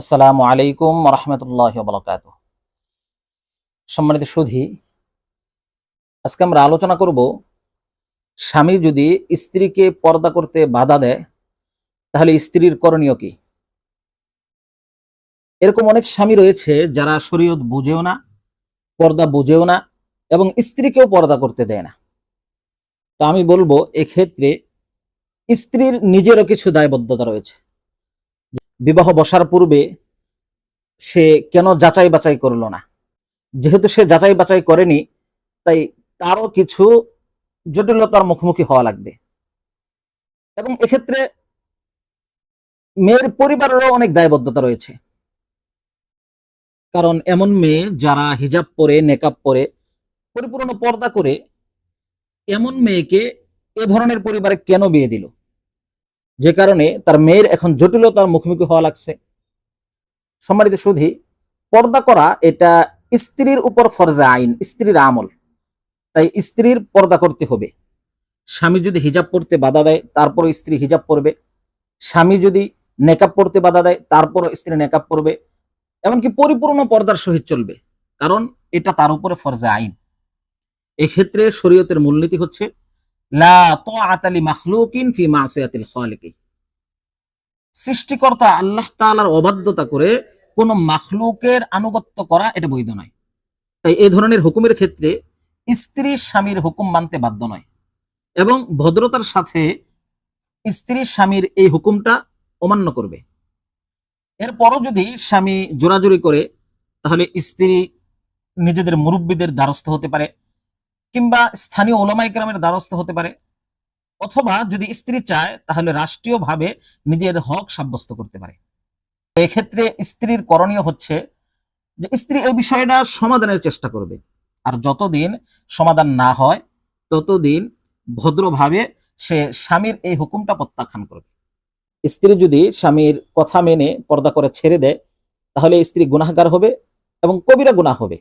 আসসালামু আলাইকুম রহমতুল্লাহ বরকাত সম্মানিত সুধী, আজকে আমরা আলোচনা করব, স্বামী যদি স্ত্রীকে পর্দা করতে বাধা দেয়, তাহলে স্ত্রীর করণীয় কি? এরকম অনেক স্বামী রয়েছে যারা শরীয়ত বুঝেও না, পর্দা বুঝেও না এবং স্ত্রীকেও পর্দা করতে দেয় না। তো আমি বলব, এক্ষেত্রে স্ত্রীর নিজেরও কিছু দায়বদ্ধতা রয়েছে। বিবাহ বসার পূর্বে সে কেন যাচাই বাছাই করল না? যেহেতু সে যাচাই বাছাই করেনি, তাই তারও কিছু জটিলতার মুখোমুখি হওয়া লাগবে। এবং এক্ষেত্রে মেয়ের পরিবারেরও অনেক দায়বদ্ধতা রয়েছে। কারণ এমন মেয়ে যারা হিজাব পরে, নেকাব পরে, পরিপূর্ণ পর্দা করে, এমন মেয়েকে এ ধরনের পরিবারে কেন বিয়ে দিল? যে কারণে তার মেয়ের এখন জটিলতার মুখোমুখি হওয়া লাগছে। সম্মানিত সুধী, পর্দা করা এটা স্ত্রীর উপর ফরজা আইন, স্ত্রীর আমল। তাই স্ত্রীর পর্দা করতে হবে। স্বামী যদি হিজাব পড়তে বাধা দেয়, তারপরও স্ত্রী হিজাব পরবে স্বামী যদি নেকাব পড়তে বাধা দেয়, তারপরও স্ত্রী নেকাব পরবে এমনকি পরিপূর্ণ পর্দার সহিত চলবে। কারণ এটা তার উপরে ফরজা আইন। এক্ষেত্রে শরীয়তের মূলনীতি হচ্ছে, লা তাআতা আতালি মাখলুকিন ফি মাসিয়াতিল খালিকি সৃষ্টিকর্তা আল্লাহ তাআলার অবাধ্যতা করে কোন মাখলুকের আনুগত্য করা এটা বৈধ নয়। তাই এই ধরনের হুকুমের ক্ষেত্রে স্ত্রী স্বামীর হুকুম মানতে বাধ্য নয় এবং ভদ্রতার সাথে স্ত্রী স্বামীর এই হুকুমটা অমান্য করবে। এরপরও যদি স্বামী জোরাজুরি করে, তাহলে স্ত্রী নিজেদের মুরব্বীদের দ্বারস্থ হতে পারে কিংবা স্থানীয় ওলামাই গ্রামের দ্বারস্থ হতে পারে। অথবা যদি স্ত্রী চায়, তাহলে রাষ্ট্রীয়ভাবে নিজের হক সাব্যস্ত করতে পারে। এক্ষেত্রে স্ত্রীর করণীয় হচ্ছে যে স্ত্রী এই বিষয়টা সমাধানের চেষ্টা করবে। আর যতদিন সমাধান না হয়, ততদিন ভদ্রভাবে সে স্বামীর এই হুকুমটা প্রত্যাখ্যান করবে। স্ত্রী যদি স্বামীর কথা মেনে পর্দা করে ছেড়ে দেয়, তাহলে স্ত্রী গুনাহগার হবে এবং কবিরা গুনাহ হবে।